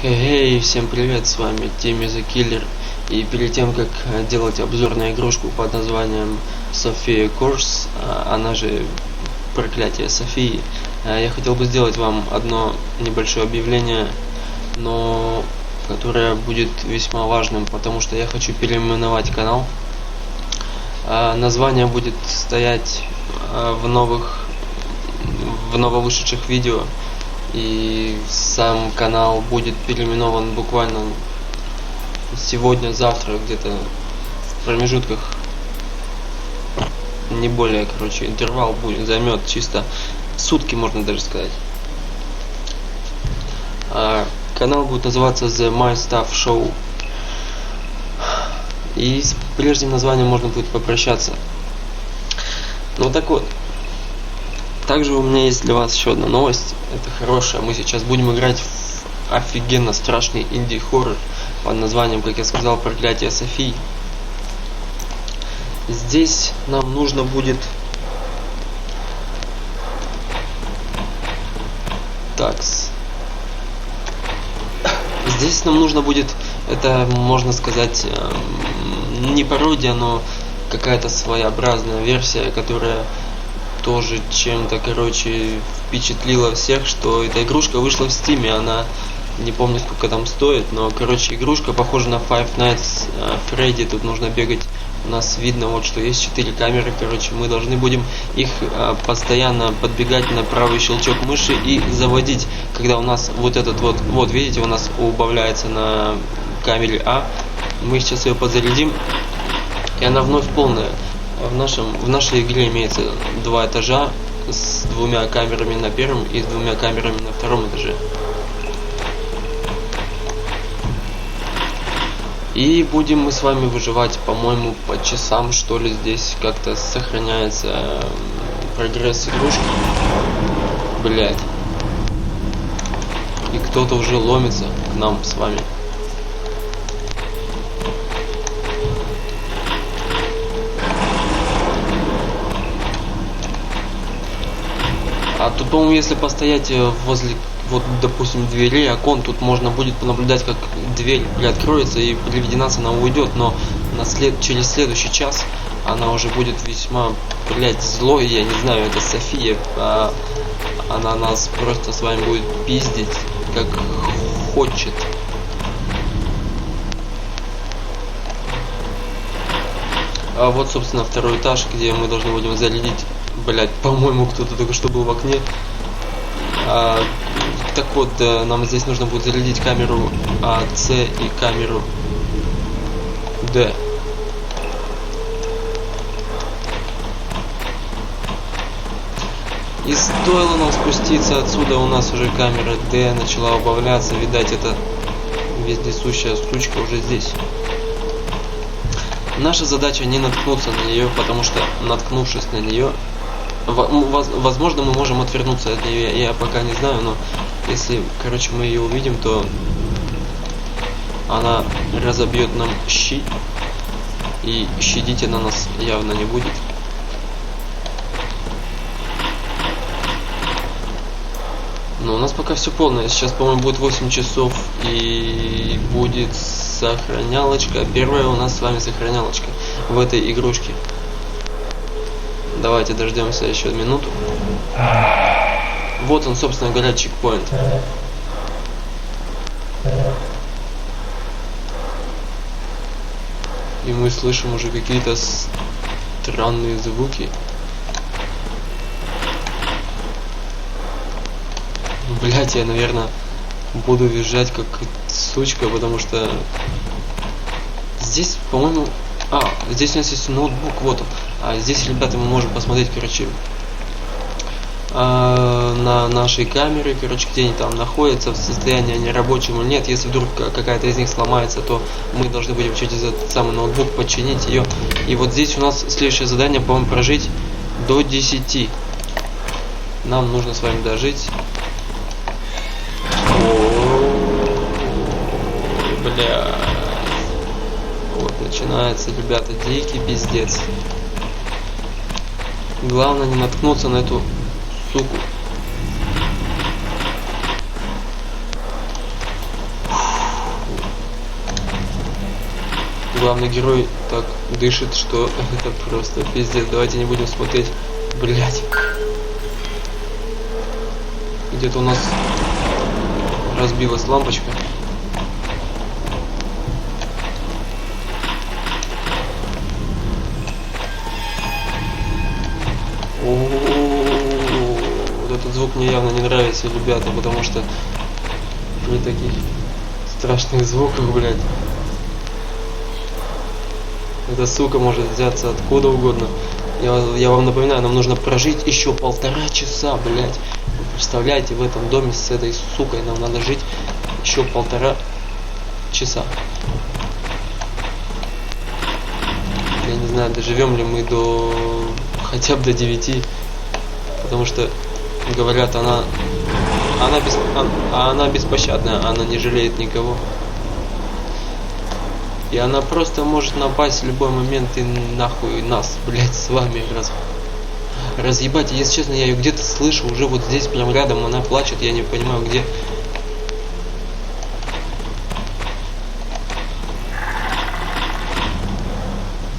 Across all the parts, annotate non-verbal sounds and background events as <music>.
Эй, всем привет, с вами Тимми the Killer. И перед тем, как э, делать обзор на игрушку под названием София Корс, а, она же Проклятие Софии, э, я хотел бы сделать вам одно небольшое объявление, но которое будет весьма важным, потому что я хочу переименовать канал. Название будет стоять э, в новых в нововышедших видео и сам канал будет переименован буквально сегодня, завтра, где-то в промежутках не более, короче, интервал будет займет чисто сутки, можно даже сказать. А, канал будет называться The My Stuff Show. И с прежним названием можно будет попрощаться. Ну так вот, также у меня есть для вас еще одна новость. Это хорошая. Мы сейчас будем играть в офигенно страшный инди-хоррор под названием, как я сказал, Проклятие Софии. Здесь нам нужно будет... Такс. Здесь нам нужно будет, это можно сказать, эм, не пародия, но какая-то своеобразная версия, которая тоже чем-то, короче, впечатлила всех, что эта игрушка вышла в стиме, она не помню сколько там стоит, но, короче, игрушка похожа на Five Nights Freddy, тут нужно бегать, у нас видно вот, что есть четыре камеры, короче, мы должны будем их а, постоянно подбегать на правый щелчок мыши и заводить, когда у нас вот этот вот, вот, видите, у нас убавляется на камере А, мы сейчас ее подзарядим, и она вновь полная. В, нашем, в нашей игре имеется два этажа с двумя камерами на первом и с двумя камерами на втором этаже. И будем мы с вами выживать, по-моему, по часам, что ли, здесь как-то сохраняется прогресс игрушки. Блять. И кто-то уже ломится к нам с вами. А тут, по-моему, если постоять э, возле, вот, допустим, двери, окон, тут можно будет понаблюдать, как дверь приоткроется и приведена она уйдет, но на след, через следующий час она уже будет весьма, блядь, злой, я не знаю, это София, а она нас просто с вами будет пиздить, как хочет. А вот, собственно, второй этаж, где мы должны будем зарядить Блять, по-моему, кто-то только что был в окне. А, так вот, да, нам здесь нужно будет зарядить камеру А, С и камеру Д. И стоило нам спуститься отсюда, у нас уже камера D начала убавляться. Видать, это вездесущая сучка уже здесь. Наша задача не наткнуться на нее, потому что наткнувшись на нее, возможно, мы можем отвернуться от нее, я пока не знаю, но если, короче, мы ее увидим, то она разобьет нам щи, и щадить она нас явно не будет. Но у нас пока все полное. Сейчас, по-моему, будет 8 часов и будет сохранялочка. Первая у нас с вами сохранялочка в этой игрушке. Давайте дождемся еще минуту. Вот он, собственно говоря, чекпоинт. И мы слышим уже какие-то странные звуки. Блять, я, наверное, буду визжать как сучка, потому что здесь, по-моему... А, здесь у нас есть ноутбук, вот он. А здесь, ребята, мы можем посмотреть, короче, а, на нашей камеры, короче, где они там находятся, в состоянии они рабочим или нет. Если вдруг какая-то из них сломается, то мы должны будем через этот самый ноутбук починить ее. И вот здесь у нас следующее задание, по-моему, прожить до 10. Нам нужно с вами дожить. бля. Вот начинается, ребята, дикий пиздец. Главное не наткнуться на эту суку. Главный герой так дышит, что <laughs> это просто пиздец. Давайте не будем смотреть. Блять. Где-то у нас разбилась лампочка. Мне явно не нравится, ребята, потому что при таких страшных звуках, блядь, эта сука может взяться откуда угодно. Я, я вам напоминаю, нам нужно прожить еще полтора часа, блядь. Вы представляете, в этом доме с этой сукой нам надо жить еще полтора часа. Я не знаю, доживем ли мы до хотя бы до 9, потому что говорят, она она, бес, а, она беспощадная, она не жалеет никого. И она просто может напасть в любой момент и нахуй нас, блять, с вами раз разъебать. Если честно, я ее где-то слышу, уже вот здесь, прям рядом, она плачет, я не понимаю, где.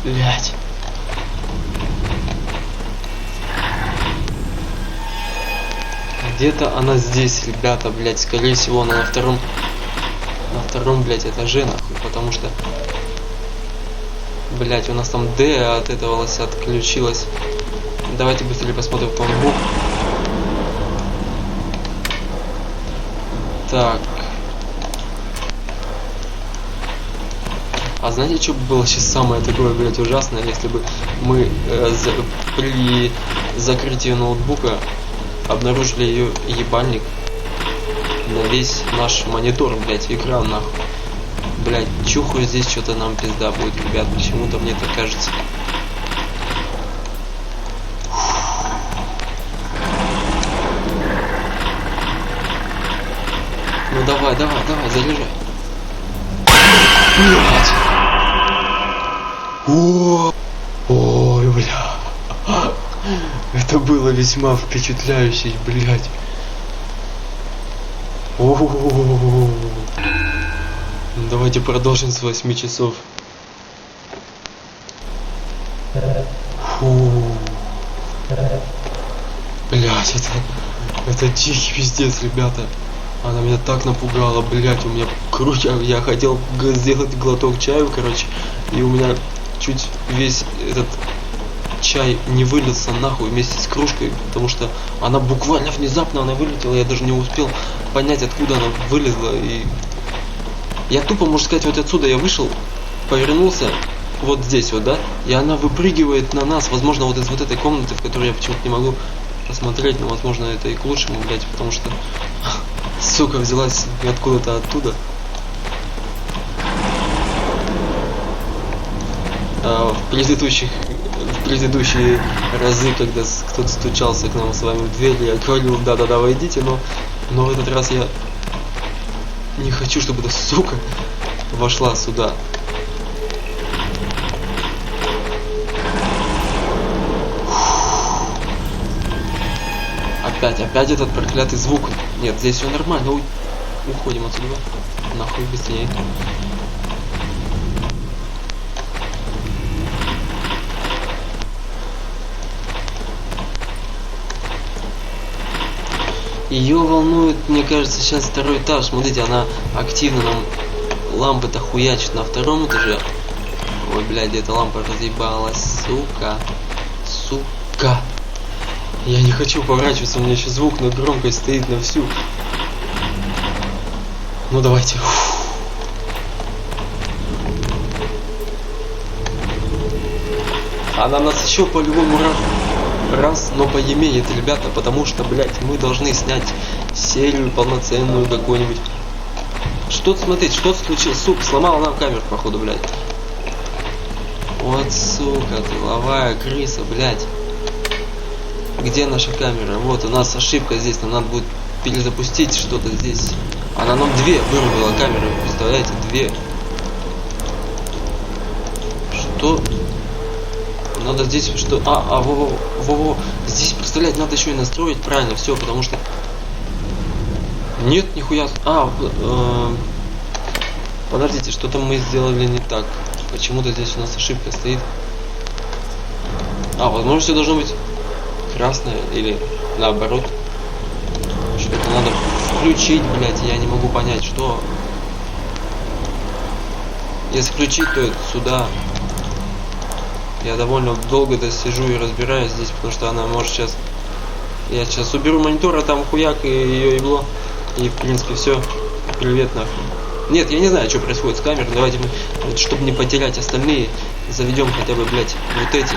Блять. Где-то она здесь, ребята, блять, скорее всего, она на втором, на втором, блять, этаже, нахуй, потому что, блять, у нас там Д от этого лося отключилась. Давайте быстрее посмотрим ноутбук. Так. А знаете, что было сейчас самое такое, блядь, ужасное, если бы мы э, за, при закрытии ноутбука обнаружили ее ебальник на весь наш монитор, блять, экран нахуй. Блять, чухаю здесь что-то нам пизда будет, ребят, почему-то мне так кажется. Ну давай, давай, давай, заряжай. Это было весьма впечатляюще, блядь. О Давайте продолжим с 8 часов. Блять, это, это тихий пиздец, ребята. Она меня так напугала, блять, у меня круть, я хотел сделать глоток чаю, короче, и у меня чуть весь этот чай не вылился нахуй вместе с кружкой, потому что она буквально внезапно она вылетела, я даже не успел понять, откуда она вылезла. И я тупо, можно сказать, вот отсюда я вышел, повернулся, вот здесь вот, да, и она выпрыгивает на нас, возможно, вот из вот этой комнаты, в которой я почему-то не могу посмотреть, но, возможно, это и к лучшему, блядь, потому что, <laughs> сука, взялась откуда-то оттуда. А, в предыдущих предыдущие разы, когда кто-то стучался к нам с вами в дверь, я говорил, да-да-да, войдите, но, но в этот раз я не хочу, чтобы эта сука вошла сюда. Опять, опять этот проклятый звук. Нет, здесь все нормально. Уходим отсюда. Нахуй быстрее. Ее волнует, мне кажется, сейчас второй этаж. Смотрите, она активно нам лампы-то хуячит на втором этаже. Ой, блядь, эта лампа разъебалась, сука. Сука. Я не хочу поворачиваться, у меня еще звук на громкость стоит на всю. Ну давайте. Она нас еще по-любому раз раз, но поимеет, ребята, потому что, блядь, мы должны снять серию полноценную какую-нибудь. Что смотреть, что случилось? Сука, сломала нам камеру, походу, блядь. Вот, сука, тыловая крыса, блядь. Где наша камера? Вот, у нас ошибка здесь, нам надо будет перезапустить что-то здесь. Она нам две вырубила камеры, представляете, две. Что? Надо здесь что... А, а, во, во, во, во. Здесь, представлять, надо еще и настроить правильно все, потому что... Нет, нихуя... А, э, подождите, что-то мы сделали не так. Почему-то здесь у нас ошибка стоит. А, возможно, все должно быть красное или наоборот. Что-то надо включить, блядь, я не могу понять, что. Если включить, то это сюда. Я довольно долго это сижу и разбираюсь здесь, потому что она может сейчас... Я сейчас уберу монитор, а там хуяк и ее ебло. И в принципе все. Привет нахуй. Нет, я не знаю, что происходит с камерой. Давайте мы, чтобы не потерять остальные, заведем хотя бы, блядь, вот эти.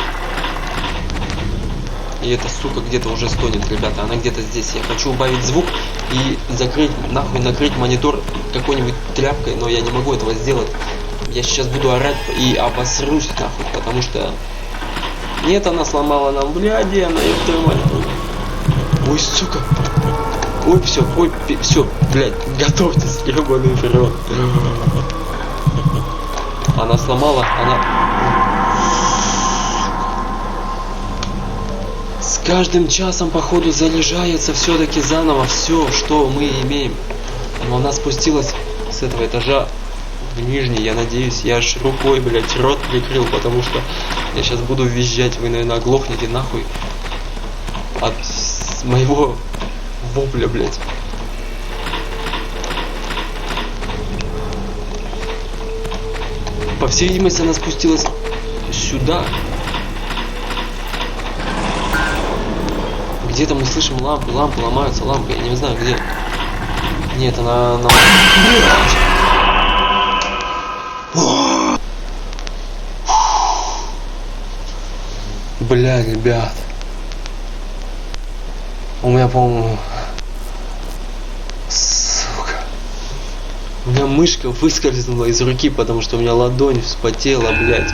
И эта сука где-то уже стонет, ребята. Она где-то здесь. Я хочу убавить звук и закрыть, нахуй накрыть монитор какой-нибудь тряпкой, но я не могу этого сделать. Я сейчас буду орать и обосрусь, нахуй, потому что... Нет, она сломала нам, бляди, она ее мать. Ой, сука. Ой, все, ой, все, блядь, готовьтесь, ебаный вперед. Она сломала, она... С каждым часом, походу, заряжается все-таки заново все, что мы имеем. Но она спустилась с этого этажа в нижний, я надеюсь, я аж рукой, блядь, рот прикрыл, потому что я сейчас буду визжать, вы, наверное, оглохнете нахуй от моего вопля, блядь. По всей видимости, она спустилась сюда. Где-то мы слышим лампы, лампы ломаются, лампы, я не знаю где. Нет, она... она... Бля, ребят. У меня, по-моему... Сука. У меня мышка выскользнула из руки, потому что у меня ладонь вспотела, блядь.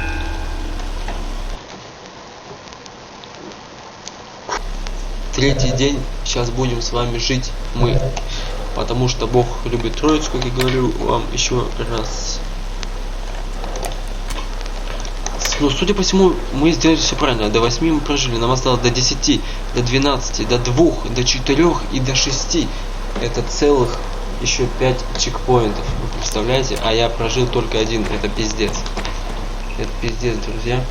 третий день сейчас будем с вами жить мы. Потому что Бог любит Троицу, как я говорю вам еще раз. Ну, судя по всему, мы сделали все правильно. До 8 мы прожили. Нам осталось до 10, до 12, до 2, до 4 и до 6. Это целых еще 5 чекпоинтов. Вы представляете? А я прожил только один. Это пиздец. Это пиздец, друзья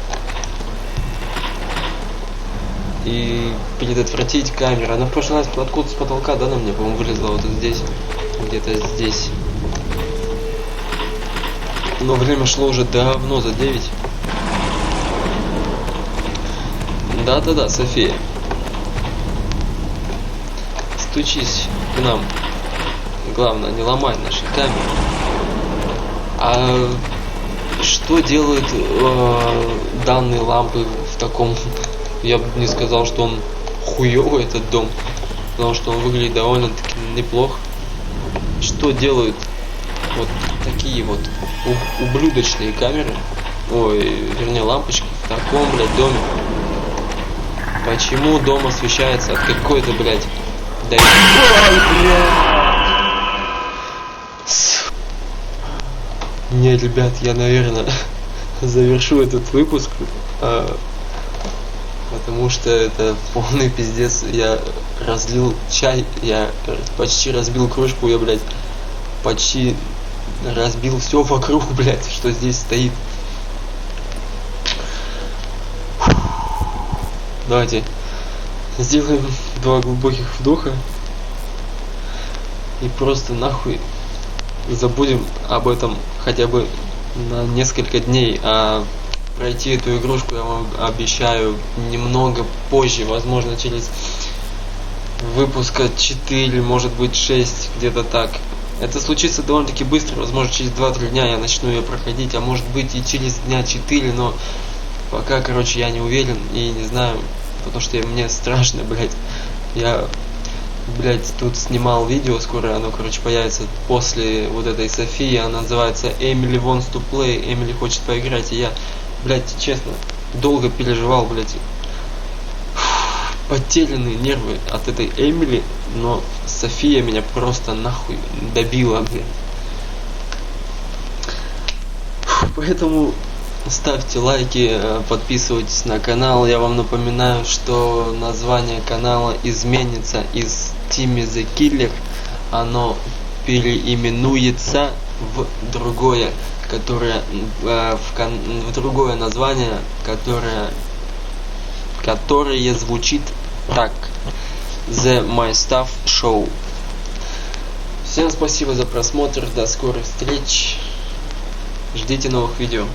и предотвратить камеру. Она в прошлый раз откуда с потолка, да, на мне, по-моему, вылезла вот здесь, где-то здесь. Но время шло уже давно, за 9. Да-да-да, София. Стучись к нам. Главное, не ломай наши камеры. А что делают э, данные лампы в таком я бы не сказал, что он хуёвый этот дом, потому что он выглядит довольно-таки неплохо. Что делают вот такие вот ублюдочные камеры, ой, вернее лампочки в таком, блядь, доме? Почему дом освещается от какой-то, блядь, да Не, ребят, я, наверное, <laughs> завершу этот выпуск. А, потому что это полный пиздец. Я разлил чай, я почти разбил кружку, я, блядь, почти разбил все вокруг, <laughs> блядь, что здесь стоит. Давайте сделаем два глубоких вдоха и просто нахуй забудем об этом хотя бы на несколько дней, а пройти эту игрушку я вам обещаю немного позже, возможно через выпуска 4, может быть 6, где-то так. Это случится довольно-таки быстро, возможно через 2-3 дня я начну ее проходить, а может быть и через дня 4, но пока, короче, я не уверен и не знаю, потому что мне страшно, блядь. Я, блядь, тут снимал видео, скоро оно, короче, появится после вот этой Софии, она называется Emily Wants to Play, Эмили хочет поиграть, и я блядь, честно, долго переживал, блядь, потерянные нервы от этой Эмили, но София меня просто нахуй добила, блядь. Поэтому ставьте лайки, э, подписывайтесь на канал. Я вам напоминаю, что название канала изменится из Тимми the Killer. Оно переименуется в другое которое э, в, кон- в другое название, которое которое звучит так. The My Stuff Show. Всем спасибо за просмотр, до скорых встреч. Ждите новых видео.